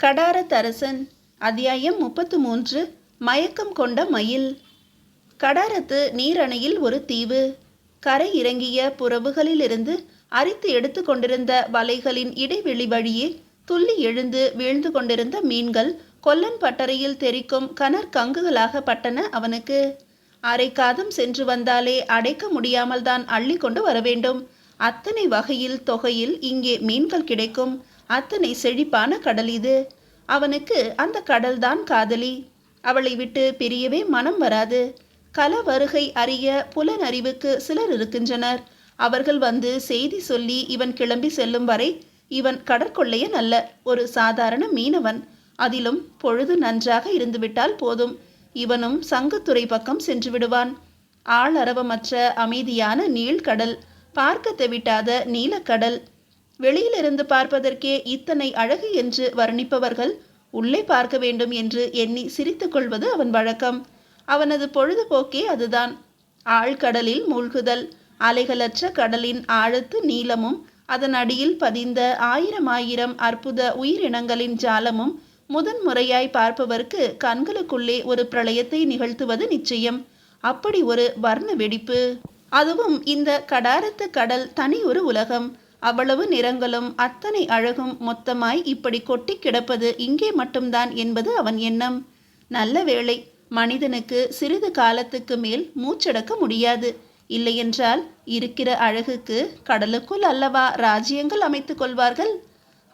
கடாரத்தரசன் அத்தியாயம் முப்பத்து மூன்று மயக்கம் கொண்ட மயில். கடாரத்து நீரணையில் ஒரு தீவு. கரை இறங்கிய புறவுகளிலிருந்து அரித்து எடுத்து கொண்டிருந்த வலைகளின் இடைவெளி வழியே துள்ளி எழுந்து வீழ்ந்து கொண்டிருந்த மீன்கள் கொல்லன் பட்டறையில் தெரிக்கும் கனற் கங்குகளாக பட்டன அவனுக்கு. அரை காதம் சென்று வந்தாலே அடைக்க முடியாமல் தான் அள்ளி கொண்டு வர வேண்டும் அத்தனை வகையில் தொகையில் இங்கே மீன்கள் கிடைக்கும். அத்தனை செழிப்பான கடல் இது. அவனுக்கு அந்த கடல்தான் காதலி. அவளை விட்டு பிரியவே மனம் வராது. கல வருகை அறிய புலனறிவுக்கு சிலர் இருக்கின்றனர். அவர்கள் வந்து செய்தி சொல்லி இவன் கிளம்பி செல்லும் வரை இவன் கடற்கொள்ளையன் அல்ல ஒரு சாதாரண மீனவன். அதிலும் பொழுது நன்றாக இருந்துவிட்டால் போதும். இவனும் சங்கத்துறை பக்கம் சென்று விடுவான். ஆளரவமற்ற அமைதியான நீள்கடல் பார்க்க தெவிட்டாத நீலக்கடல் வெளியிலிருந்து பார்ப்பதற்கே இத்தனை அழகு என்று வர்ணிப்பவர்கள் உள்ளே பார்க்க வேண்டும் என்று எண்ணி சிரித்து கொள்வது அவன் வழக்கம். அவனது பொழுதுபோக்கே அதுதான். ஆழ்கடலில் மூழ்குதல் அலைகளற்ற கடலின் ஆழத்து நீளமும் அதன் அடியில் பதிந்த ஆயிரம் ஆயிரம் அற்புத உயிரினங்களின் ஜாலமும் முதன் முறையாய் பார்ப்பவர்க்கு கண்களுக்குள்ளே ஒரு பிரளயத்தை நிகழ்த்துவது நிச்சயம். அப்படி ஒரு வர்ண வெடிப்பு. அதுவும் இந்த கடாரத்து கடல் தனி ஒரு உலகம். அவ்வளவு நிறங்களும் அத்தனை அழகும் மொத்தமாய் இப்படி கொட்டி கிடப்பது இங்கே மட்டும்தான் என்பது அவன் எண்ணம். நல்ல வேளை மனிதனுக்கு சிறிது காலத்துக்கு மேல் மூச்சடக்க முடியாது. இல்லையென்றால் இருக்கிற அழகுக்கு கடலுக்குள் அல்லவா ராஜ்யங்கள் அமைத்துக் கொள்வார்கள்?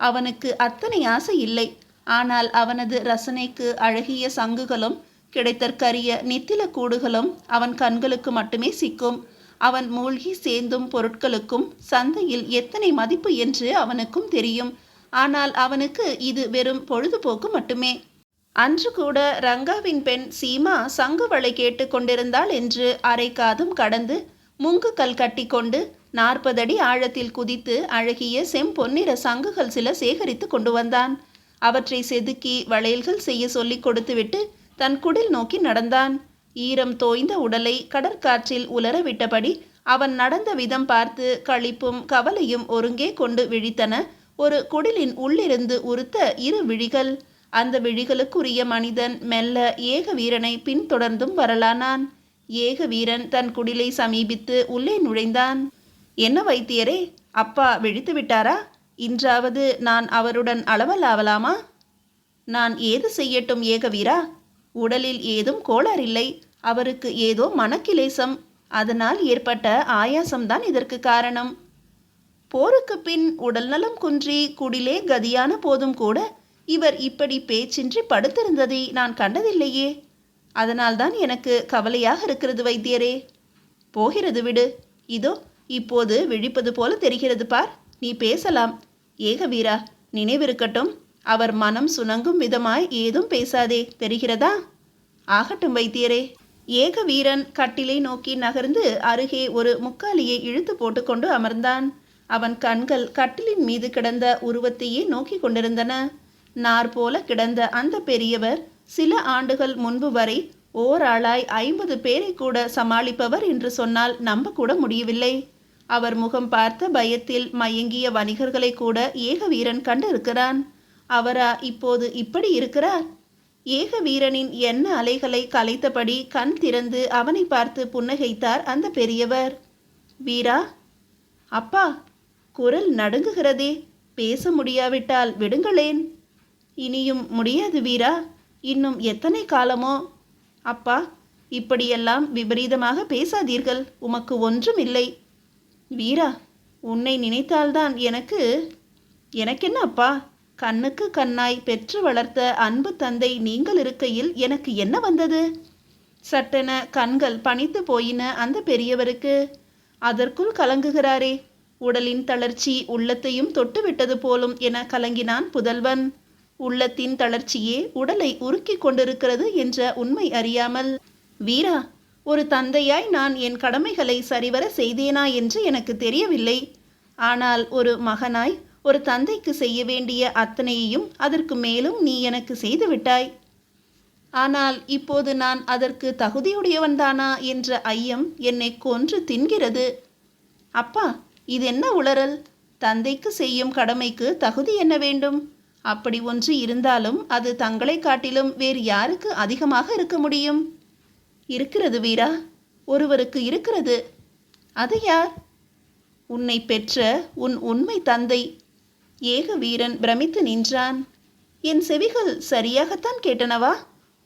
அவனுக்கு அத்தனை ஆசை இல்லை. ஆனால் அவனது ரசனைக்கு அழகிய சங்குகளும் கிடைத்தற்கரிய நித்தில கூடுகளும் அவன் கண்களுக்கு மட்டுமே சிக்கும். அவன் மூழ்கி சேர்ந்தும் பொருட்களுக்கும் சந்தையில் எத்தனை மதிப்பு என்று அவனுக்கும் தெரியும். ஆனால் அவனுக்கு இது வெறும் பொழுதுபோக்கு மட்டுமே. அன்று கூட ரங்காவின் பெண் சீமா சங்கு வளை கேட்டு கொண்டிருந்தாள் என்று அரை காதும் கடந்து முங்கு கல் நாற்பது நாற்பதடி ஆழத்தில் குதித்து அழகிய செம்பொன்னிற சங்குகள் சில சேகரித்து கொண்டு வந்தான். அவற்றை செதுக்கி வளையல்கள் செய்ய சொல்லிக் கொடுத்துவிட்டு தன் குடில் நோக்கி நடந்தான். ஈரம் தோய்ந்த உடலை கடற்காற்றில் உலர விட்டபடி அவன் நடந்த விதம் பார்த்து களிப்பும் கவலையும் ஒருங்கே கொண்டு விழித்தன ஒரு குடிலின் உள்ளிருந்து உறுத்த இரு விழிகள். அந்த விழிகளுக்குரிய மனிதன் மெல்ல ஏக வீரனை பின்தொடர்ந்தும் வரலானான். ஏக வீரன் தன் குடிலை சமீபித்து உள்ளே நுழைந்தான். என்ன வைத்தியரே அப்பா விழித்து விட்டாரா? இன்றாவது நான் அவருடன் அளவலாவலாமா? நான் ஏது செய்யட்டும் ஏகவீரா உடலில் ஏதும் கோளாறில்லை அவருக்கு ஏதோ மனக்கிலேசம். அதனால் ஏற்பட்ட ஆயாசம்தான் இதற்கு காரணம். போருக்கு பின் உடல்நலம் குன்றி குடிலே கதியான போதும் கூட இவர் இப்படி பேச்சின்றி படுத்திருந்ததை நான் கண்டதில்லையே. அதனால்தான் எனக்கு கவலையாக இருக்கிறது வைத்தியரே. போகிறது விடு. இதோ இப்போது விழிப்பது போல தெரிகிறது பார். நீ பேசலாம். ஏக வீரா நினைவிருக்கட்டும். அவர் மனம் சுணங்கும் விதமாய் ஏதும் பேசாதே தெரிகிறதா? ஆகட்டும் வைத்தியரே. ஏக வீரன் கட்டிலை நோக்கி நகர்ந்து அருகே ஒரு முக்காலியை இழுத்து போட்டுக்கொண்டு அமர்ந்தான். அவன் கண்கள் கட்டிலின் மீது கிடந்த உருவத்தையே நோக்கி கொண்டிருந்தன. நார் போல கிடந்த அந்த பெரியவர் சில ஆண்டுகள் முன்பு வரை ஓராளாய் ஐம்பது பேரை கூட சமாளிப்பவர் என்று சொன்னால் நம்ப கூட முடியவில்லை. அவர் முகம் பார்த்த பயத்தில் மயங்கிய வணிகர்களை கூட ஏக வீரன் கண்டிருக்கிறான். அவரா இப்போது இப்படி இருக்கிறார்? ஏக வீரனின் எண்ண அலைகளை கலைத்தபடி கண் திறந்து அவனை பார்த்து புன்னகைத்தார் அந்த பெரியவர். வீரா அப்பா குரல் நடுங்குகிறதே. பேச முடியாவிட்டால் விடுங்களேன். இனியும் முடியாது வீரா. இன்னும் எத்தனை காலமோ? அப்பா இப்படியெல்லாம் விபரீதமாக பேசாதீர்கள். உமக்கு ஒன்றும் இல்லை வீரா உன்னை நினைத்தால்தான் எனக்கு எனக்கென்ன அப்பா? கண்ணுக்கு கண்ணாய் பெற்று வளர்த்த அன்பு தந்தை நீங்கள் இருக்கையில் எனக்கு என்ன வந்தது? சட்டென கண்கள் பணித்து போயின அந்த பெரியவருக்கு. அதற்குள் கலங்குகிறாரே. உடலின் தளர்ச்சி உள்ளத்தையும் தொட்டுவிட்டது போலும் என கலங்கினான் புதல்வன். உள்ளத்தின் தளர்ச்சியே உடலை உருக்கிக் கொண்டிருக்கிறது என்ற உண்மை அறியாமல். வீரா ஒரு தந்தையாய் நான் என் கடமைகளை சரிவர செய்தேனா என்று எனக்கு தெரியவில்லை. ஆனால் ஒரு மகனாய் ஒரு தந்தைக்கு செய்ய வேண்டிய அத்தனையையும் அதற்கு மேலும் நீ எனக்கு செய்து விட்டாய். ஆனால் இப்போது நான் அதற்கு தகுதியுடையவன்தானா என்ற ஐயம் என்னை கொன்று தின்கிறது. அப்பா இது என்ன உளறல்? தந்தைக்கு செய்யும் கடமைக்கு தகுதி என்ன வேண்டும்? அப்படி ஒன்று இருந்தாலும் அது தங்களை காட்டிலும் வேறு யாருக்கு அதிகமாக இருக்க முடியும்? இருக்கிறது வீரா ஒருவருக்கு இருக்கிறது. அது யார்? உன்னை பெற்ற உன் உண்மை தந்தை ஏக வீரன் பிரமித்து நின்றான். என் செவிகள் சரியாகத்தான் கேட்டனவா?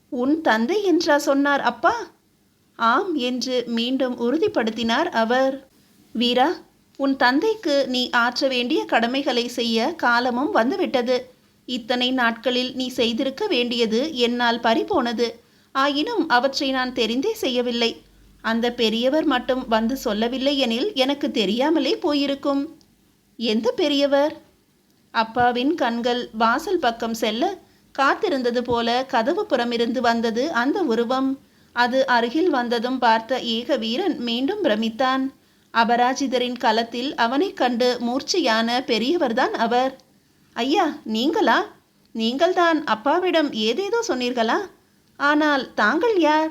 உன் தந்தை என்றா சொன்னார் அப்பா? ஆம் என்று மீண்டும் உறுதிப்படுத்தினார் அவர். வீரா உன் தந்தைக்கு நீ ஆற்ற வேண்டிய கடமைகளை செய்ய காலமும் வந்துவிட்டது. இத்தனை நாட்களில் நீ செய்திருக்க வேண்டியது என்னால் பறிபோனது. ஆயினும் அவற்றை நான் தெரிந்தே செய்யவில்லை. அந்த பெரியவர் மட்டும் வந்து சொல்லவில்லை எனில் எனக்கு தெரியாமலே போயிருக்கும். எந்த பெரியவர்? அப்பாவின் கண்கள் வாசல் பக்கம் செல்ல காத்திருந்தது போல கதவு புறமிருந்து வந்தது அந்த உருவம். அது அருகில் வந்ததும் பார்த்த ஏக வீரன் மீண்டும் பிரமித்தான். அபராஜிதரின் களத்தில் அவனைக் கண்டு மூர்ச்சையான பெரியவர்தான் அவர். ஐயா நீங்களா? நீங்கள்தான் அப்பாவிடம் ஏதேதோ சொன்னீர்களா? ஆனால் தாங்கள் யார்?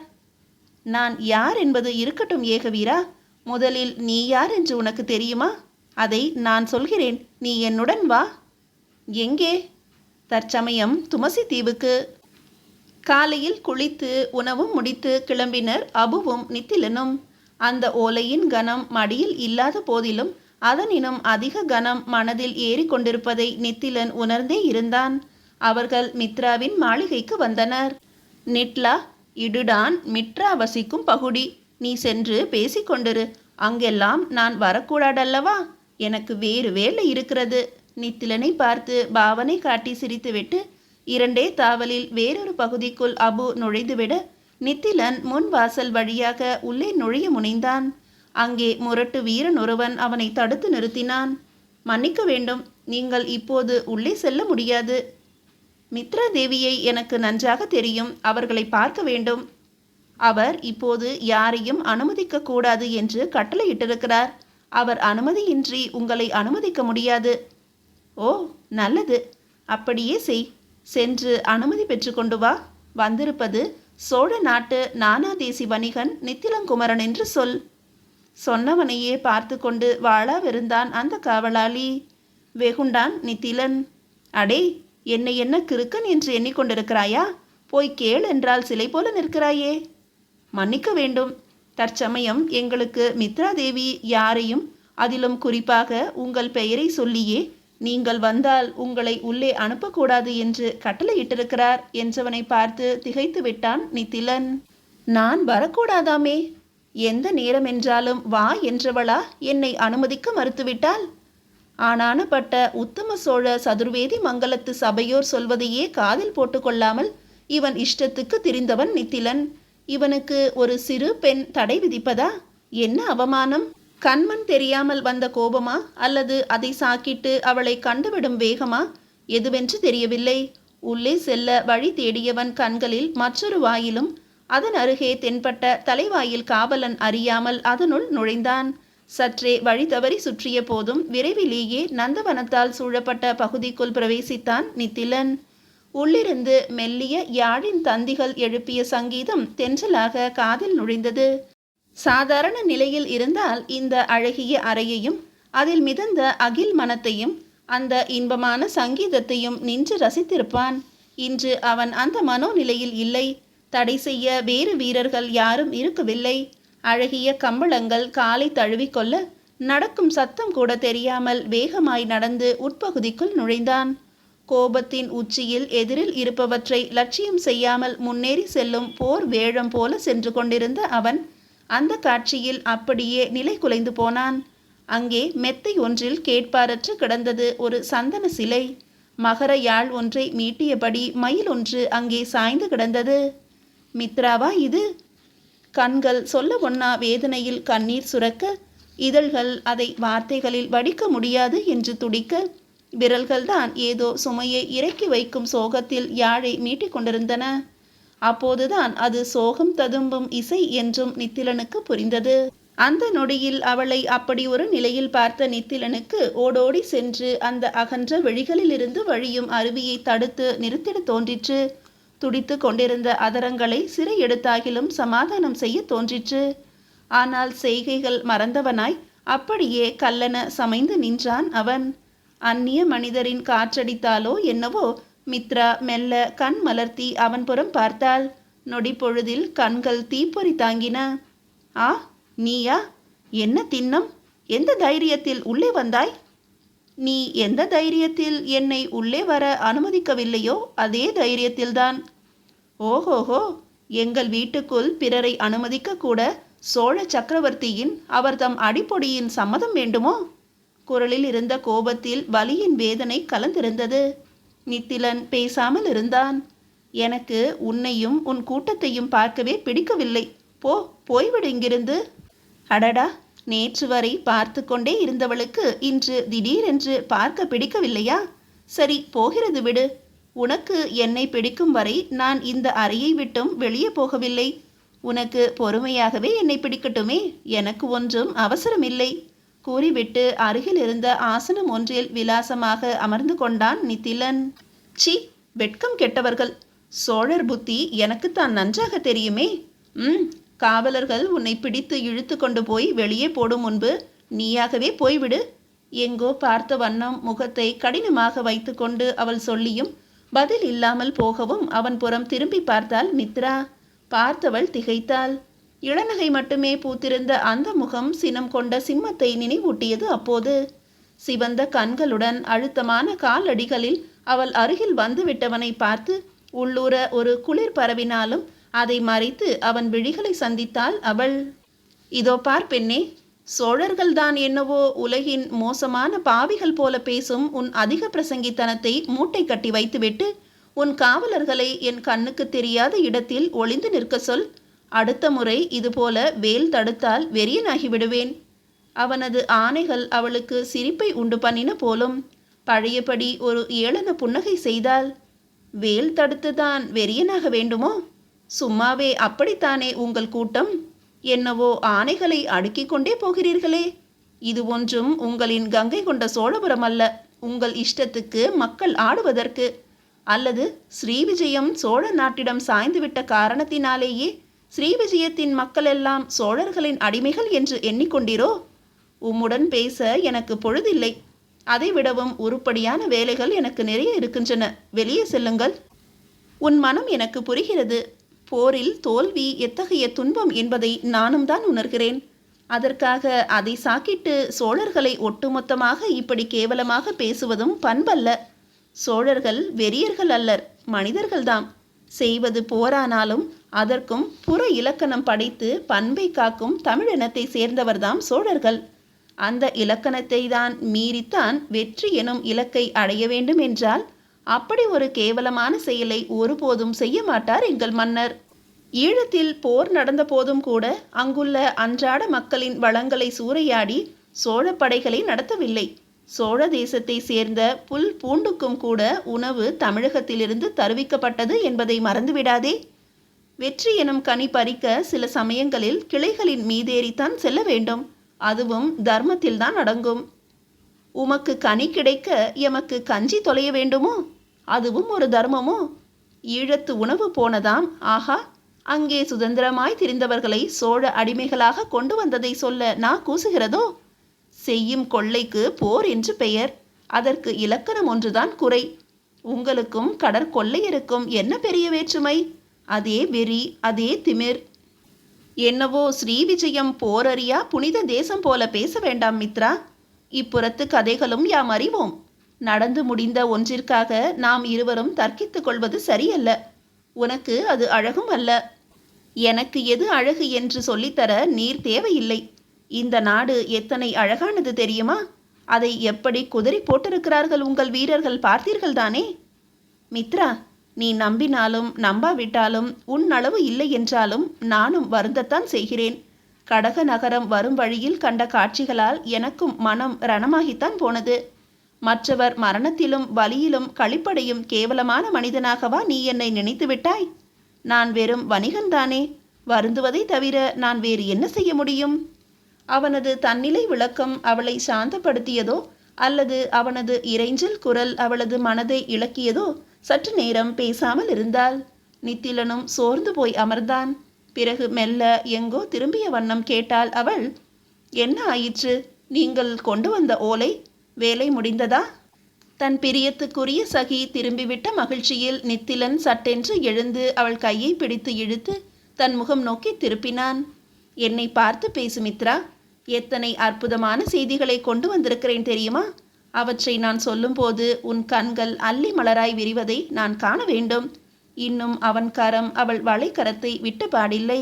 நான் யார் என்பது இருக்கட்டும் ஏகவீரா? முதலில் நீ யார் என்று உனக்கு தெரியுமா? அதை நான் சொல்கிறேன். நீ என்னுடன் வா. எங்கே? தற்சமயம் துமசி தீவுக்கு. காலையில் குளித்து உணவும் முடித்து கிளம்பினர் அபுவும் நித்திலனும். அந்த ஓலையின் கனம் மடியில் இல்லாத போதிலும் அதனினும் அதிக கனம் மனதில் ஏறிக்கொண்டிருப்பதை நித்திலன் உணர்ந்தே இருந்தான். அவர்கள் மித்ராவின் மாளிகைக்கு வந்தனர். நிட்லா இடுடான் மித்ரா வசிக்கும் பகுடி நீ சென்று பேசிக்கொண்டிரு அங்கெல்லாம் நான் வரக்கூடாதல்லவா? எனக்கு வேறு வேலை இருக்கிறது. நித்திலனை பார்த்து பாவனை காட்டி சிரித்துவிட்டு இரண்டே தாவலில் வேறொரு பகுதிக்குள் அபு நுழைந்துவிட நித்திலன் முன் வாசல் வழியாக உள்ளே நுழைய முனைந்தான். அங்கே முரட்டு வீரன் ஒருவன் அவனை தடுத்து நிறுத்தினான். மன்னிக்க வேண்டும் நீங்கள் இப்போது உள்ளே செல்ல முடியாது. மித்ரா தேவியை எனக்கு நன்றாக தெரியும் அவர்களை பார்க்க வேண்டும். அவர் இப்போது யாரையும் அனுமதிக்க கூடாது என்று கட்டளையிட்டிருக்கிறார். அவர் அனுமதியின்றி உங்களை அனுமதிக்க முடியாது. ஓ நல்லது. அப்படியே செய். சென்று அனுமதி பெற்றுக்கொண்டு வா. வந்திருப்பது சோழ நாட்டு நானாதேசி வணிகன் நித்திலங்குமரன் என்று சொல். சொன்னவனையே பார்த்து கொண்டு வாழாவிருந்தான் அந்த காவலாளி. வெகுண்டான் நித்திலன். அடே என்னை என்ன கிறுக்கன் என்று எண்ணிக்கொண்டிருக்கிறாயா? போய் கேள் என்றால் சிலை போல நிற்கிறாயே. மன்னிக்க வேண்டும். தற்சமயம் எங்களுக்கு மித்ரா தேவி யாரையும் அதிலும் குறிப்பாக உங்கள் பெயரை சொல்லியே நீங்கள் வந்தால் உங்களை உள்ளே அனுப்பக்கூடாது என்று கட்டளையிட்டிருக்கிறார் என்றவனை பார்த்து திகைத்து விட்டான் நித்திலன். நான் வரக்கூடாதாமே? எந்த நேரம் என்றாலும் வா என்றவளா? என்னை அனுமதிக்க மறுத்துவிட்டால்? ஆனானப்பட்ட உத்தம சோழ சதுர்வேதி மங்கலத்து சபையோர் சொல்வதையே காதில் போட்டுக்கொள்ளாமல் இவன் இஷ்டத்துக்கு திரிந்தவன் நித்திலன். இவனுக்கு ஒரு சிறு பெண் தடை விதிப்பதா? என்ன அவமானம்? கண்மண் தெரியாமல் வந்த கோபமா? அல்லது அதை சாக்கிட்டு அவளை கண்டுவிடும் வேகமா? எதுவென்று தெரியவில்லை. உள்ளே செல்ல வழி தேடியவன் கண்களில் மற்றொரு வாயிலும் அதன் அருகே தென்பட்ட தலைவாயில் காவலன் அறியாமல் அதனுள் நுழைந்தான். சற்றே வழி தவறி சுற்றிய போதும் விரைவிலேயே நந்தவனத்தால் சூழப்பட்ட பகுதிக்குள் பிரவேசித்தான் நித்திலன். உள்ளிருந்து மெல்லிய யாழின் தந்திகள் எழுப்பிய சங்கீதம் தென்றலாக காதில் நுழைந்தது. சாதாரண நிலையில் இருந்தால் இந்த அழகிய அறையையும் அதில் மிதந்த அகில் மனத்தையும் அந்த இன்பமான சங்கீதத்தையும் நின்று ரசித்திருப்பான். இன்று அவன் அந்த மனோநிலையில் இல்லை. தடை செய்ய வேறு வீரர்கள் யாரும் இருக்கவில்லை. அழகிய கம்பளங்கள் காலை தழுவிக்கொள்ள நடக்கும் சத்தம் கூட தெரியாமல் வேகமாய் நடந்து உட்பகுதிக்குள் நுழைந்தான். கோபத்தின் உச்சியில் எதிரில் இருப்பவற்றை லட்சியம் செய்யாமல் முன்னேறி செல்லும் போர் வேழம் போல சென்று கொண்டிருந்த அவன் அந்த காட்சியில் அப்படியே நிலை குலைந்து போனான். அங்கே மெத்தை ஒன்றில் கேட்பாரற்று கிடந்தது ஒரு சந்தன சிலை. மகர யாழ் ஒன்றை மீட்டியபடி மயில் ஒன்று அங்கே சாய்ந்து கிடந்தது. மித்ராவா இது? கண்கள் சொல்ல ஒன்னா வேதனையில் கண்ணீர் சுரக்க இதழ்கள் அதை வார்த்தைகளில் வடிக்க முடியாது என்று துடிக்க விரல்கள்தான் ஏதோ சுமையை இறக்கி வைக்கும் சோகத்தில் யாழை மீட்டிக் கொண்டிருந்தன. அப்போதுதான் அது சோகம் ததும்பும் இசை என்றும் நித்திலனுக்கு புரிந்தது. அந்த நொடியில் அவளை அப்படி ஒரு நிலையில் பார்த்த நித்திலனுக்கு ஓடோடி சென்று அந்த அகன்ற வெளிகளிலிருந்து வழியும் அருவியை தடுத்து நிறுத்திட தோன்றிற்று. துடித்து கொண்டிருந்த அதரங்களை சிறை எடுத்தாகிலும் சமாதானம் செய்ய தோன்றிற்று. ஆனால் செய்கைகள் மறந்தவனாய் அப்படியே கல்லன சமைந்து நின்றான் அவன். அந்நிய மனிதரின் காற்றடித்தாலோ என்னவோ மித்ரா மெல்ல கண் மலர்த்தி அவன் புறம் பார்த்தாள். நொடி பொழுதில் கண்கள் தீப்பொறி தாங்கின. ஆ நீயா? என்ன தின்னம் எந்த தைரியத்தில் உள்ளே வந்தாய்? நீ எந்த தைரியத்தில் என்னை உள்ளே வர அனுமதிக்கவில்லையோ அதே தைரியத்தில்தான். ஓஹோஹோ! எங்கள் வீட்டுக்குள் பிறரை அனுமதிக்க கூட சோழ சக்கரவர்த்தியின் அவர் தம் அடிப்பொடியின் சம்மதம் வேண்டுமோ? குரலில் இருந்த கோபத்தில் வலியின் வேதனை கலந்திருந்தது. நித்திலன் பேசாமல் இருந்தான். எனக்கு உன்னையும் உன் கூட்டத்தையும் பார்க்கவே பிடிக்கவில்லை. போ போய்விடு இங்கிருந்து. அடடா நேற்று வரை பார்த்து கொண்டே இருந்தவளுக்கு இன்று திடீரென்று பார்க்க பிடிக்கவில்லையா? சரி போகிறது விடு. உனக்கு என்னை பிடிக்கும் வரை நான் இந்த அறையை விட்டும் வெளியே போகவில்லை. உனக்கு பொறுமையாகவே என்னை பிடிக்கட்டுமே. எனக்கு ஒன்றும் அவசரமில்லை. கூறிவிட்டு அருகில் இருந்த ஆசனம் ஒன்றில் விலாசமாக அமர்ந்து கொண்டான் நித்திலன். சி வெட்கம் கெட்டவர்கள். சோழர் புத்தி எனக்குத்தான் நன்றாக தெரியுமே. ம் காவலர்கள் உன்னை பிடித்து இழுத்து கொண்டு போய் வெளியே போடும் முன்பு நீயாகவே போய்விடு. எங்கோ பார்த்த வண்ணம் முகத்தை கடினமாக வைத்துக்கொண்டு அவள் சொல்லியும் பதில் இல்லாமல் போகவும் அவன் புறம் திரும்பி பார்த்தாள் மித்ரா. பார்த்தவள் திகைத்தாள். இளநகை மட்டுமே பூத்திருந்த அந்த முகம் சினம் கொண்ட சிம்மத்தை நினைவூட்டியது அப்போது. சிவந்த கண்களுடன் அழுத்தமான காலடிகளில் அவள் அருகில் வந்துவிட்டவனை பார்த்து உள்ளூர ஒரு குளிர் பரவினாலும் அதை மறைத்து அவன் விழிகளை சந்தித்தாள் அவள். இதோ பார் பெண்ணே சோழர்கள்தான் என்னவோ உலகின் மோசமான பாவிகள் போல பேசும் உன் அதிக பிரசங்கித்தனத்தை மூட்டை கட்டி வைத்துவிட்டு உன் காவலர்களை என் கண்ணுக்கு தெரியாத இடத்தில் ஒளிந்து நிற்க சொல். அடுத்த முறை இதுபோல வேல் தடுத்தால் வெறியனாகி விடுவேன் அவனது ஆணைகள் அவளுக்கு சிரிப்பை உண்டு பண்ணின போலும் பழையபடி ஒரு ஏளன புன்னகை செய்தால் வேல் தடுத்துதான் வெறியனாக வேண்டுமோ? சும்மாவே அப்படித்தானே உங்கள் கூட்டம்? என்னவோ ஆணைகளை அடுக்கிக் கொண்டே போகிறீர்களே. இது ஒன்றும் உங்களின் கங்கை கொண்ட சோழபுரம் அல்ல. உங்கள் இஷ்டத்துக்கு மக்கள் ஆடுவதற்கு. அல்லது ஸ்ரீவிஜயம் சோழ நாட்டிடம் சாய்ந்துவிட்ட காரணத்தினாலேயே ஸ்ரீவிஜயத்தின் மக்கள் எல்லாம் சோழர்களின் அடிமைகள் என்று எண்ணிக்கொண்டீரோ? உம்முடன் பேச எனக்கு பொழுதில்லை. அதை விடவும் உருப்படியான வேலைகள் எனக்கு நிறைய இருக்கின்றன. வெளியே செல்லுங்கள். உன் மனம் எனக்கு புரிகிறது. போரில் தோல்வி எத்தகைய துன்பம் என்பதை நானும் தான் உணர்கிறேன். அதற்காக அதை சாக்கிட்டு சோழர்களை ஒட்டுமொத்தமாக இப்படி கேவலமாக பேசுவதும் பண்பல்ல. சோழர்கள் வெறியர்கள் அல்லர் மனிதர்கள்தாம். செய்வது போரானாலும் அதற்கும் புற இலக்கணம் படைத்து பண்பை காக்கும் தமிழினத்தை சேர்ந்தவர்தாம் சோழர்கள். அந்த இலக்கணத்தை தான் மீறித்தான் வெற்றி எனும் இலக்கை அடைய வேண்டும் என்றால் அப்படி ஒரு கேவலமான செயலை ஒருபோதும் செய்ய மாட்டார் எங்கள் மன்னர். ஈழத்தில் போர் நடந்த போதும் கூட அங்குள்ள அன்றாட மக்களின் வளங்களை சூறையாடி சோழ படைகளை நடத்தவில்லை. சோழ தேசத்தை சேர்ந்த புல் பூண்டுக்கும் கூட உணவு தமிழகத்திலிருந்து தருவிக்கப்பட்டது என்பதை மறந்துவிடாதே. வெற்றி எனும் கனி பறிக்க சில சமயங்களில் கிளைகளின் மீதேறித்தான் செல்ல வேண்டும். அதுவும் தர்மத்தில்தான் அடங்கும். உமக்கு கனி கிடைக்க எமக்கு கஞ்சி தொலைய வேண்டுமோ? அதுவும் ஒரு தர்மமோ? ஈழத்து உணவு போனதாம். ஆஹா அங்கே சுதந்திரமாய் திரிந்தவர்களை சோழ அடிமைகளாக கொண்டு வந்ததை சொல்ல நான் கூசுகிறதோ? செய்யும் கொள்ளைக்கு போர் என்று பெயர். அதற்கு இலக்கணம் ஒன்றுதான் குறை. உங்களுக்கும் கடற்கொள்ளையருக்கும் என்ன பெரிய வேற்றுமை? அதே வெறி அதே திமிர். என்னவோ ஸ்ரீவிஜயம் போரறியா புனித தேசம் போல பேச வேண்டாம் மித்ரா. இப்புறத்து கதைகளும் யாம் அறிவோம். நடந்து முடிந்த ஒன்றிற்காக நாம் இருவரும் தர்க்கித்துக் கொள்வது சரியல்ல. உனக்கு அது அழகும் அல்ல. எனக்கு எது அழகு என்று சொல்லித்தர நீர் தேவையில்லை. இந்த நாடு எத்தனை அழகானது தெரியுமா? அதை எப்படி குதிரை போட்டிருக்கிறார்கள் உங்கள் வீரர்கள் பார்த்தீர்கள் தானே மித்ரா நீ நம்பினாலும் நம்பாவிட்டாலும் உன் அளவு இல்லை என்றாலும் நானும் வருந்தத்தான் செய்கிறேன். கடக நகரம் வரும் வழியில் கண்ட காட்சிகளால் எனக்கும் மனம் ரணமாகித்தான் போனது. மற்றவர் மரணத்திலும் வலியிலும் களிப்படையும் கேவலமான மனிதனாகவா நீ என்னை நினைத்து விட்டாய்? நான் வெறும் வணிகன்தானே வருந்துவதை தவிர நான் வேறு என்ன செய்ய முடியும்? அவனது தன்னிலை விளக்கம் அவளை சாந்தப்படுத்தியதோ அல்லது அவனது இறைஞ்சல் குரல் அவளது மனதை இழக்கியதோ? சற்று நேரம் பேசாமல் இருந்தாள். நித்திலனும் சோர்ந்து போய் அமர்ந்தான். பிறகு மெல்ல எங்கோ திரும்பிய வண்ணம் கேட்டாள் அவள் என்ன ஆயிற்று? நீங்கள் கொண்டு வந்த ஓலை வேலை முடிந்ததா? தன் பிரியத்துக்குரிய சகி திரும்பிவிட்ட மகிழ்ச்சியில் நித்திலன் சட்டென்று எழுந்து அவள் கையை பிடித்து இழுத்து தன் முகம் நோக்கி திருப்பினான். என்னை பார்த்து பேசு மித்ரா. எத்தனை அற்புதமான செய்திகளை கொண்டு வந்திருக்கிறேன் தெரியுமா? அவற்றை நான் சொல்லும்போது உன் கண்கள் அல்லி மலராய் விரிவதை நான் காண வேண்டும். இன்னும் அவன் கரம் அவள் வளைக்கரத்தை விட்டு பாடில்லை.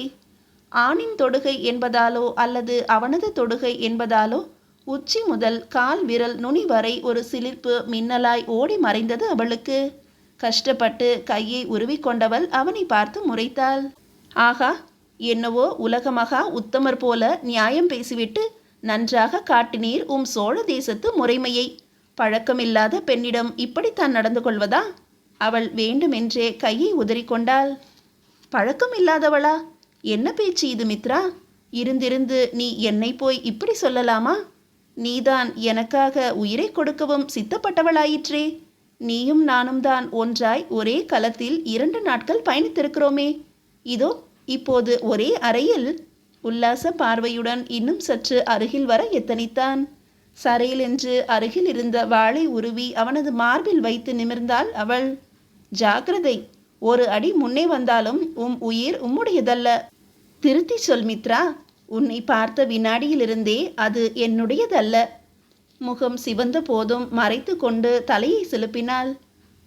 ஆணின் தொடுகை என்பதாலோ அல்லது அவனது தொடுகை என்பதாலோ உச்சி முதல் கால் விரல் நுனி வரை ஒரு சிலிர்ப்பு மின்னலாய் ஓடி மறைந்தது அவளுக்கு. கஷ்டப்பட்டு கையை உருவிக்கொண்டவள் அவனை பார்த்து முறைத்தாள். ஆகா என்னவோ உலகமகா உத்தமர் போல நியாயம் பேசிவிட்டு நன்றாக காட்டினீர் உம் சோழ தேசத்து முறைமையை. பழக்கமில்லாத பெண்ணிடம் இப்படித்தான் நடந்து கொள்வதா? அவள் வேண்டுமென்றே கையை உதறிக்கொண்டாள். பழக்கம் இல்லாதவளா என்ன பேச்சு இது மித்ரா? இருந்திருந்து நீ என்னை போய் இப்படி சொல்லலாமா? நீதான் எனக்காக உயிரை கொடுக்கவும் சித்தப்பட்டவளாயிற்றே. நீயும் நானும் தான் ஒன்றாய் ஒரே களத்தில் இரண்டு நாட்கள் பயணித்திருக்கிறோமே. இதோ இப்போது ஒரே அறையில். உல்லாச பார்வையுடன் இன்னும் சற்று அருகில் வர எத்தனித்தான். சரையிலென்று அருகில் இருந்த வாளை உருவி அவனது மார்பில் வைத்து நிமிர்ந்தாள் அவள். ஜாக்கிரதை ஒரு அடி முன்னே வந்தாலும் உம் உயிர் உம்முடையதல்ல. திருத்தி சொல் மித்ரா உன்னை பார்த்த வினாடியிலிருந்தே அது என்னுடையதல்ல. முகம் சிவந்த போதும் மறைத்து கொண்டு தலையை செலுப்பினாள்.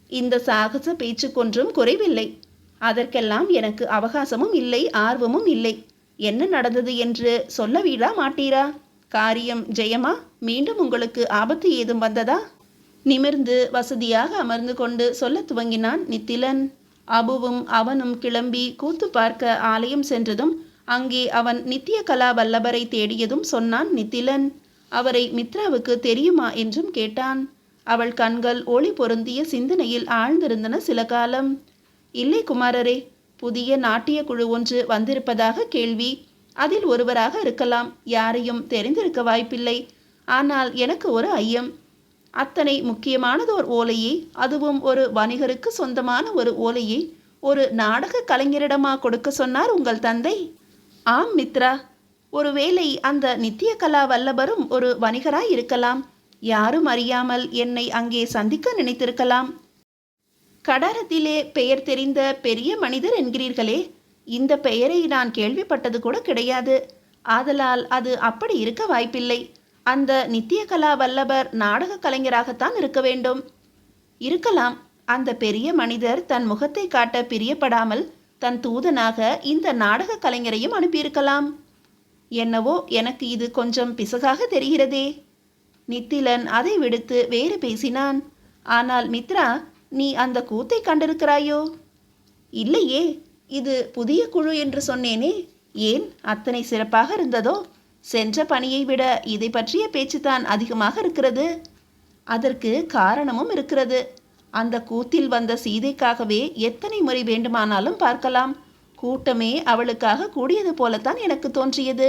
இந்த சாகச பேச்சுக்கொன்றும் குறைவில்லை. அதற்கெல்லாம் எனக்கு அவகாசமும் இல்லை ஆர்வமும் இல்லை. என்ன நடந்தது என்று சொல்லவிடா மாட்டீரா? காரியம் ஜெயமா? மீண்டும் உங்களுக்கு ஆபத்து ஏதும் வந்ததா? நிமிர்ந்து வசதியாக அமர்ந்து கொண்டு சொல்லத் துவங்கினான் நித்திலன். அபுவும் அவனும் கிளம்பி கூத்து பார்க்க ஆலயம் சென்றதும் அங்கே அவன் நித்திய கலா வல்லபரை தேடியதும் சொன்னான் நித்திலன். அவரை மித்ராவுக்கு தெரியுமா என்றும் கேட்டான். அவள் கண்கள் ஒளி பொருந்திய சிந்தனையில் ஆழ்ந்திருந்தன சில காலம். இல்லை குமாரரே புதிய நாட்டிய குழு ஒன்று வந்திருப்பதாக கேள்வி. அதில் ஒருவராக இருக்கலாம். யாரையும் தெரிந்திருக்க வாய்ப்பில்லை. ஆனால் எனக்கு ஒரு ஐயம். அத்தனை முக்கியமானதோர் ஓலையை அதுவும் ஒரு வணிகருக்கு சொந்தமான ஒரு ஓலையை ஒரு நாடக கலைஞரிடமா கொடுக்க சொன்னார் உங்கள் தந்தை? ஆம் மித்ரா. ஒருவேளை அந்த நித்திய கலா வல்லபரும் ஒரு வணிகராய் இருக்கலாம். யாரும் அறியாமல் என்னை அங்கே சந்திக்க நினைத்திருக்கலாம். கடாரத்திலே பெயர் தெரிந்த பெரிய மனிதர் என்கிறீர்களே. இந்த பெயரை நான் கேள்விப்பட்டது கூட கிடையாது. ஆதலால் அது அப்படி இருக்க வாய்ப்பில்லை. அந்த நித்திய கலா வல்லபர் நாடக கலைஞராகத்தான் இருக்க வேண்டும். இருக்கலாம் அந்த பெரிய மனிதர் தன் முகத்தை காட்ட பிரியப்படாமல் தன் தூதனாக இந்த நாடக கலைஞரையும் அனுப்பியிருக்கலாம். என்னவோ எனக்கு இது கொஞ்சம் பிசகாக தெரிகிறதே. நித்திலன் அதை விடுத்து வேறு பேசினான். ஆனால் மித்ரா நீ அந்த கூத்தை கண்டிருக்கிறாயோ? இல்லையே. இது புதிய குழு என்று சொன்னேனே ஏன் அத்தனை சிறப்பாக இருந்ததோ? சென்ற பணியை விட இதை பற்றிய பேச்சுதான் அதிகமாக இருக்கிறது. அதற்கு காரணமும் இருக்கிறது. அந்த கூத்தில் வந்த சீதைக்காகவே எத்தனை முறை வேண்டுமானாலும் பார்க்கலாம். கூட்டமே அவளுக்காக கூடியது போலத்தான் எனக்கு தோன்றியது.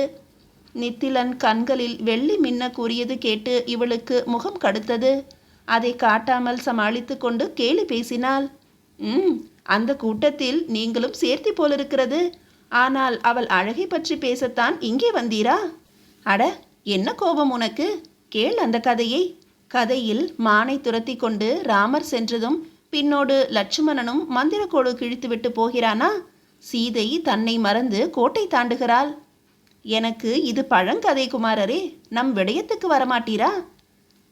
நித்திலன் கண்களில் வெள்ளி மின்ன கூறியது கேட்டு இவளுக்கு முகம் கடுத்தது. அதை காட்டாமல் சமாளித்து கொண்டு கேலி பேசினாள். ம் அந்த கூட்டத்தில் நீங்களும் சேர்த்தி போலிருக்கிறது. ஆனால் அவள் அழகை பற்றி பேசத்தான் இங்கே வந்தீரா? அட என்ன கோபம் உனக்கு? கேள் அந்த கதையை. கதையில் மானை துரத்தி கொண்டு ராமர் சென்றதும் பின்னோடு லட்சுமணனும் மந்திரக்கோடு கிழித்துவிட்டு போகிறானா? சீதை தன்னை மறந்து கோட்டை தாண்டுகிறாள். எனக்கு இது பழங்கதை குமாரரே நம் விடயத்துக்கு வரமாட்டீரா?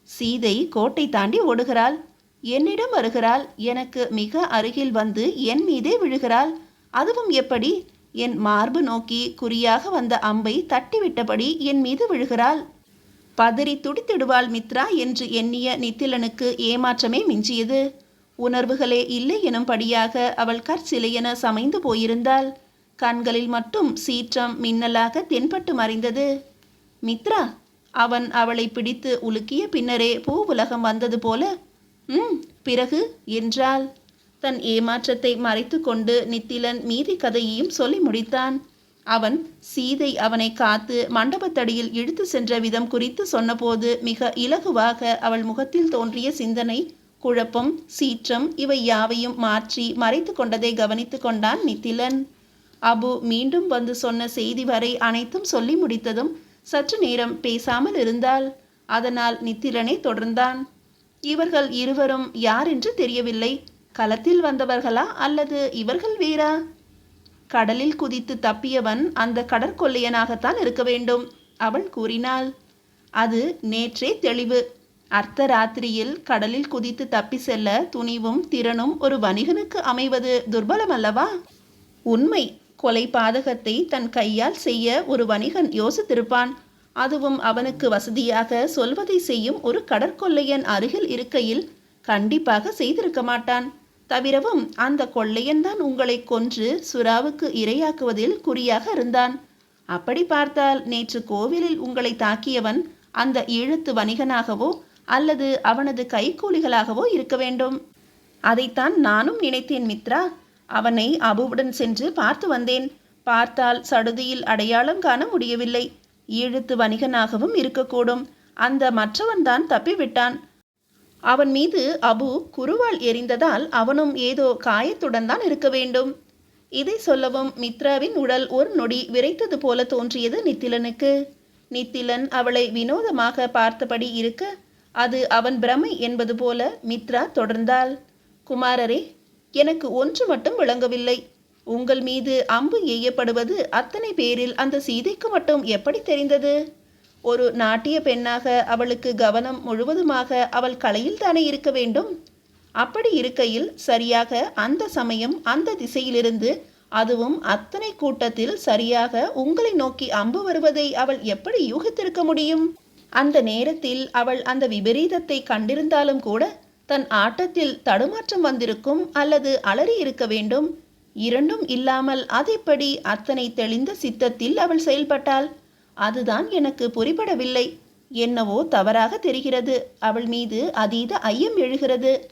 சீதை கோட்டை தாண்டி ஓடுகிறாள். என்னிடம் வருகிறாள் எனக்கு மிக அருகில் வந்து என் மீதே விழுகிறாள். அதுவும் எப்படி? என் மார்பு நோக்கி குறியாக வந்த அம்பை தட்டிவிட்டபடி என் மீது விழுகிறாள். பதறி துடித்திடுவாள் மித்ரா என்று எண்ணிய நித்திலனுக்கு ஏமாற்றமே மிஞ்சியது. உணர்வுகளே இல்லை எனும்படியாக அவள் கற்சிலையென சமைந்து போயிருந்தாள். கண்களில் மட்டும் சீற்றம் மின்னலாக தென்பட்டு மறைந்தது. மித்ரா அவன் அவளை பிடித்து உலுக்கிய பின்னரே பூவுலகம் வந்தது போல ம் பிறகு என்றாள். தன் ஏமாற்றத்தை மறைத்து கொண்டு நித்திலன் மீதி கதையையும் சொல்லி முடித்தான். அவன் சீதை அவனை காத்து மண்டபத்தடியில் இழுத்து சென்ற விதம் குறித்து சொன்னபோது மிக இலகுவாக அவள் முகத்தில் தோன்றிய சிந்தனை குழப்பம் சீற்றம் இவை யாவையும் மாற்றி மறைத்து கொண்டதை கவனித்து கொண்டான் நித்திலன். அபு மீண்டும் வந்து சொன்ன செய்தி வரை அனைத்தும் சொல்லி முடித்ததும் சற்று நேரம் பேசாமல் இருந்தால் அதனால் நித்திலனை தொடர்ந்தான். இவர்கள் இருவரும் யார் என்று தெரியவில்லை. களத்தில் வந்தவர்களா அல்லது இவர்கள் வீரா? கடலில் குதித்து தப்பியவன் அந்த கடற்கொள்ளையனாகத்தான் இருக்க வேண்டும் அவள் கூறினாள். அது நேற்றே தெளிவு. அர்த்தராத்திரியில் கடலில் குதித்து தப்பி செல்ல துணிவும் திறனும் ஒரு வணிகனுக்கு அமைவது துர்பலம் அல்லவா? உண்மை. கொலை பாதகத்தை தன் கையால் செய்ய ஒரு வணிகன் யோசித்திருப்பான். அதுவும் அவனுக்கு வசதியாக சொல்வதை செய்யும் ஒரு கடற்கொள்ளையன் அருகில் இருக்கையில் கண்டிப்பாக செய்திருக்க மாட்டான். தவிரவும் அந்த கொள்ளையன் தான் உங்களை கொன்று சுறாவுக்கு இரையாக்குவதில் குறியாக இருந்தான். அப்படி பார்த்தால் நேற்று கோவிலில் உங்களை தாக்கியவன் அந்த ஈழத்து வணிகனாகவோ அல்லது அவனது கைக்கூலிகளாகவோ இருக்க வேண்டும். அதைத்தான் நானும் நினைத்தேன் மித்ரா. அவனை அபுவுடன் சென்று பார்த்து வந்தேன். பார்த்தால் சடுதியில் அடையாளம் காண முடியவில்லை. ஈழத்து வணிகனாகவும் இருக்கக்கூடும். அந்த மற்றவன்தான் தப்பிவிட்டான். அவன் மீது அபு குருவால் எரிந்ததால் அவனும் ஏதோ காயத்துடன் தான் இருக்க வேண்டும். இதை சொல்லவும் மித்ராவின் உடல் ஒரு நொடி விரைத்தது போல தோன்றியது நித்திலனுக்கு. நித்திலன் அவளை வினோதமாக பார்த்தபடி இருக்க அது அவன் பிரமை என்பது போல மித்ரா தொடர்ந்தாள். குமாரரே எனக்கு ஒன்று மட்டும் விளங்கவில்லை. உங்கள் மீது அம்பு எய்யப்படுவது அத்தனை பேரில் அந்த சீதைக்கு மட்டும் எப்படி தெரிந்தது? ஒரு நாட்டிய பெண்ணாக அவளுக்கு கவனம் முழுவதுமாக அவள் கலையில் தானே இருக்க வேண்டும்? அப்படி இருக்கையில் சரியாக அந்த சமயம் அந்த திசையிலிருந்து அதுவும் அத்தனை கூட்டத்தில் சரியாக உங்களை நோக்கி அம்பு வருவதை அவள் எப்படி யூகித்திருக்க முடியும்? அந்த நேரத்தில் அவள் அந்த விபரீதத்தை கண்டிருந்தாலும் கூட தன் ஆட்டத்தில் தடுமாற்றம் வந்திருக்கும் அல்லது அலறி இருக்க வேண்டும் இரண்டும் இல்லாமல் அதைப்படி அத்தனை தெளிந்த சித்தத்தில் அவள் செயல்பட்டாள். அதுதான் எனக்கு புரிபடவில்லை. என்னவோ தவறாக தெரிகிறது. அவள் மீது அதீத ஐயம் எழுகிறது.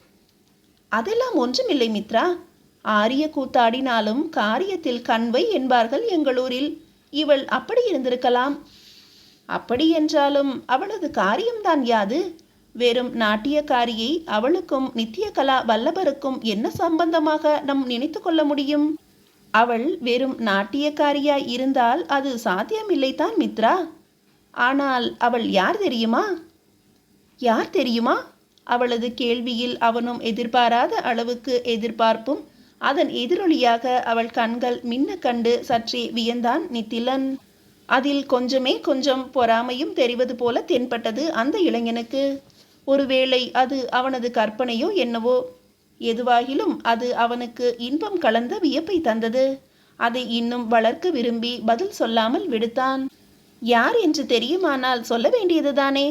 அதெல்லாம் ஒன்றுமில்லை மித்ரா. ஆரிய கூத்தாடினாலும் காரியத்தில் கண்வை என்பார்கள் எங்களூரில். இவள் அப்படி இருந்திருக்கலாம். அப்படி என்றாலும் அவளது காரியம்தான் யாது? வெறும் நாட்டியக்காரியை அவளுக்கும் நித்தியகலா வல்லபருக்கும் என்ன சம்பந்தமாக நம் நினைத்து கொள்ள முடியும்? அவள் வெறும் நாட்டியக்காரியாய் இருந்தால் அது சாத்தியமில்லைதான் மித்ரா. ஆனால் அவள் யார் தெரியுமா? யார் தெரியுமா? அவளது கேள்வியில் அவனும் எதிர்பாராத அளவுக்கு எதிர்பார்ப்பும் அதன் எதிரொலியாக அவள் கண்கள் மின்ன கண்டு சற்றே வியந்தான் நித்திலன். அதில் கொஞ்சமே கொஞ்சம் பொறாமையும் தெரிவது போல தென்பட்டது அந்த இளைஞனுக்கு. ஒருவேளை அது அவனது கற்பனையோ என்னவோ? எதுவாகிலும் அது அவனுக்கு இன்பம் கலந்த வியப்பை தந்தது. அதை இன்னும் வளர்க்க விரும்பி பதில் சொல்லாமல் விடுத்தான். யார் என்று தெரியுமானால் சொல்ல வேண்டியதுதானே.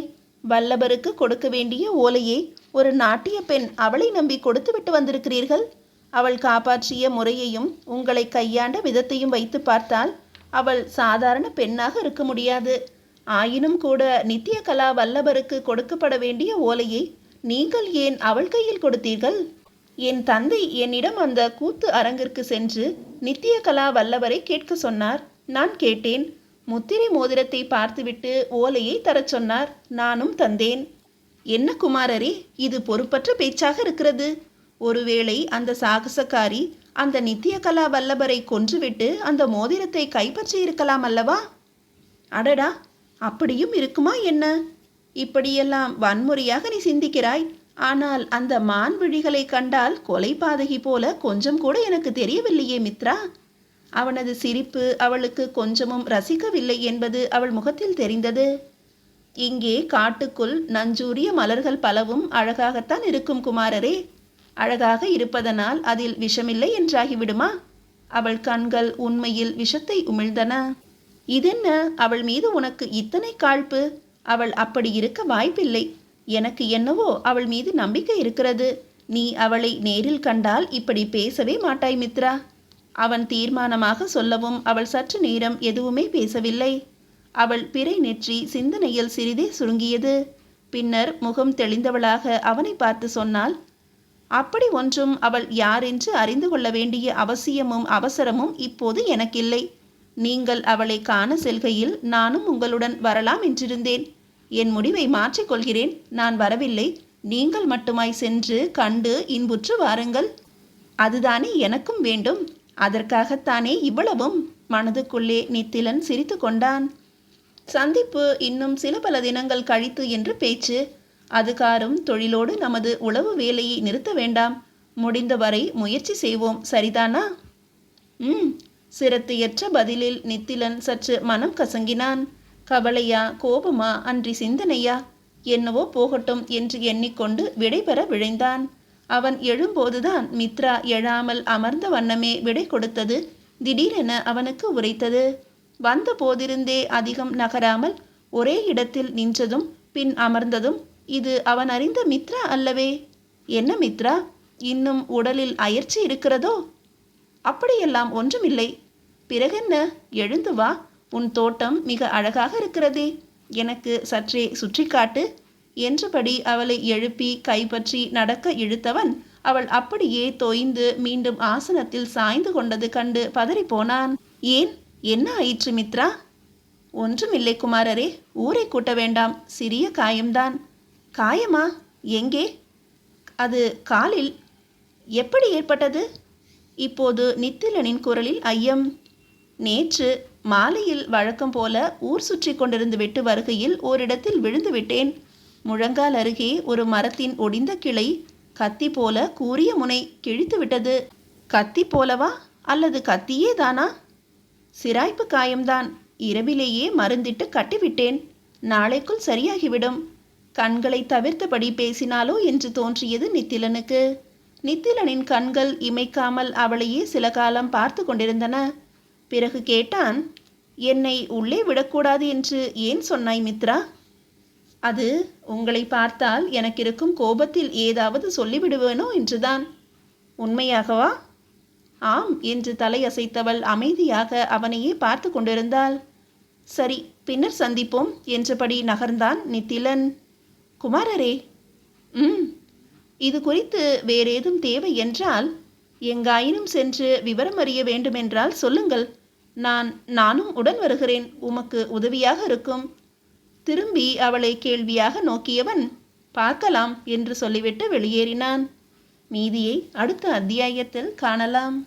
வல்லபருக்கு கொடுக்க வேண்டிய ஓலையை ஒரு நாட்டிய பெண் அவளை நம்பி கொடுத்து விட்டு வந்திருக்கிறீர்கள். அவள் காப்பாற்றிய முறையையும் உங்களை கையாண்ட விதத்தையும் வைத்து பார்த்தால் அவள் சாதாரண பெண்ணாக இருக்க முடியாது. ஆயினும் கூட நித்திய கலா வல்லபருக்கு கொடுக்கப்பட வேண்டிய ஓலையை நீங்கள் ஏன் அவள் கையில் கொடுத்தீர்கள்? என் தந்தை என்னிடம் அந்த கூத்து அரங்கிற்கு சென்று நித்திய கலா வல்லவரை கேட்க சொன்னார். நான் கேட்டேன். முத்திரை மோதிரத்தை பார்த்துவிட்டு ஓலையை தரச் சொன்னார். நானும் தந்தேன். என்ன குமாரரே இது பொறுப்பற்ற பேச்சாக இருக்கிறது. ஒருவேளை அந்த சாகசக்காரி அந்த நித்திய கலா வல்லபரை கொன்றுவிட்டு அந்த மோதிரத்தை கைப்பற்றி இருக்கலாம் அல்லவா? அடடா! அப்படியும் இருக்குமா என்ன? இப்படியெல்லாம் வன்முறையாக நீ சிந்திக்கிறாய். ஆனால் அந்த மான் விழிகளை கண்டால் கொலை பாதகி போல கொஞ்சம் கூட எனக்கு தெரியவில்லையே மித்ரா. அவனது சிரிப்பு அவளுக்கு கொஞ்சமும் ரசிக்கவில்லை என்பது அவள் முகத்தில் தெரிந்தது. இங்கே காட்டுக்குள் நஞ்சூரிய மலர்கள் பலவும் அழகாகத்தான் இருக்கும் குமாரரே. அழகாக இருப்பதனால் அதில் விஷமில்லை என்றாகிவிடுமா? அவள் கண்கள் உண்மையில் விஷத்தை உமிழ்ந்தன. இதென்ன? அவள் மீது உனக்கு இத்தனை காழ்ப்பு? அவள் அப்படி இருக்க வாய்ப்பில்லை. எனக்கு என்னவோ அவள் மீது நம்பிக்கை இருக்கிறது. நீ அவளை நேரில் கண்டால் இப்படி பேசவே மாட்டாய் மித்ரா. அவன் தீர்மானமாக சொல்லவும் அவள் சற்று நேரம் எதுவுமே பேசவில்லை. அவள் பிறை நெற்றி சிந்தனையில் சிறிதே சுருங்கியது. பின்னர் முகம் தெளிந்தவளாக அவனை பார்த்து சொன்னாள் அப்படி ஒன்றும் அவள் யாரென்று அறிந்து கொள்ள வேண்டிய அவசியமும் அவசரமும் இப்போது எனக்கில்லை. நீங்கள் அவளை காண செல்கையில் நானும் உங்களுடன் வரலாம் என்றிருந்தேன். என் முடிவை மாற்றிக்கொள்கிறேன் நான் வரவில்லை. நீங்கள் மட்டுமாய் சென்று கண்டு இன்புற்று வாருங்கள். அதுதானே எனக்கும் வேண்டும். அதற்காகத்தானே இவ்வளவும்? மனதுக்குள்ளே நித்திலன் சிரித்து கொண்டான். சந்திப்பு இன்னும் சில பல தினங்கள் கழித்து என்று பேச்சு. அதுகாரும் தொழிலோடு நமது உளவு வேலையை நிறுத்த வேண்டாம். முடிந்தவரை முயற்சி செய்வோம். சரிதானா? ம். சிரத்தையற்ற பதிலில் நித்திலன் சற்று மனம் கசங்கினான். கவலையா கோபமா அன்றி சிந்தனையா? என்னவோ போகட்டும் என்று எண்ணிக்கொண்டு விடைபெற விழைந்தான். அவன் எழும்போதுதான் மித்ரா எழாமல் அமர்ந்த வண்ணமே விடை கொடுத்தது. திடீரென அவனுக்கு உரைத்தது. வந்த போதிருந்தே அதிகம் நகராமல் ஒரே இடத்தில் நின்றதும் பின் அமர்ந்ததும் இது அவன் அறிந்த மித்ரா அல்லவே? என்ன மித்ரா? இன்னும் உடலில் அயற்சி இருக்கிறதோ? அப்படியெல்லாம் ஒன்றுமில்லை. பிறகென்ன? எழுந்து வா. உன் தோட்டம் மிக அழகாக இருக்கிறதே. எனக்கு சற்றே சுற்றி காட்டு என்றபடி அவளை எழுப்பி கைப்பற்றி நடக்க இழுத்தவன் அவள் அப்படியே தோய்ந்து மீண்டும் ஆசனத்தில் சாய்ந்து கொண்டது கண்டு பதறிப்போனான். ஏன்? என்ன ஆயிற்று மித்ரா? ஒன்றுமில்லை குமாரரே. ஊரை கூட்ட வேண்டாம். சிறிய காயம்தான். காயமா? எங்கே? அது காலில். எப்படி ஏற்பட்டது? இப்போது நித்திலனின் குரலில் ஐயம். நேற்று மாலையில் வழக்கம் போல ஊர் சுற்றி கொண்டிருந்து விட்டு வருகையில் ஓரிடத்தில் விழுந்து விட்டேன். முழங்கால் அருகே ஒரு மரத்தின் ஒடிந்த கிளை கத்தி போல கூரிய முனை கிழித்து விட்டது. கத்தி போலவா? அல்லது கத்தியே தானா? சிராய்ப்பு காயம்தான். இரவிலேயே மருந்திட்டு கட்டிவிட்டேன் நாளைக்குள் சரியாகிவிடும். கண்களை தவிர்த்தபடி பேசினாலோ என்று தோன்றியது நித்திலனுக்கு. நித்திலனின் கண்கள் இமைக்காமல் அவளையே சில காலம் பார்த்து கொண்டிருந்தன. பிறகு கேட்டான் என்னை உள்ளே விடக்கூடாது என்று ஏன் சொன்னாய் மித்ரா? அது உங்களை பார்த்தால் எனக்கு இருக்கும் கோபத்தில் ஏதாவது சொல்லிவிடுவேனோ என்றுதான். உண்மையாகவா? ஆம் என்று தலையசைத்தவள் அமைதியாக அவனையே பார்த்து கொண்டிருந்தாள். சரி பின்னர் சந்திப்போம் என்றபடி நகர்ந்தான் நித்திலன். குமாரரே. ம் இது குறித்து வேறேதும் தேவை என்றால் எங்காயினும் சென்று விவரம் அறிய வேண்டுமென்றால் சொல்லுங்கள். நான் நானும் உடன் வருகிறேன். உமக்கு உதவியாக இருக்கும். திரும்பி அவளை கேள்வியாக நோக்கியவன் பார்க்கலாம் என்று சொல்லிவிட்டு வெளியேறினான். மீதியை அடுத்த அத்தியாயத்தில் காணலாம்.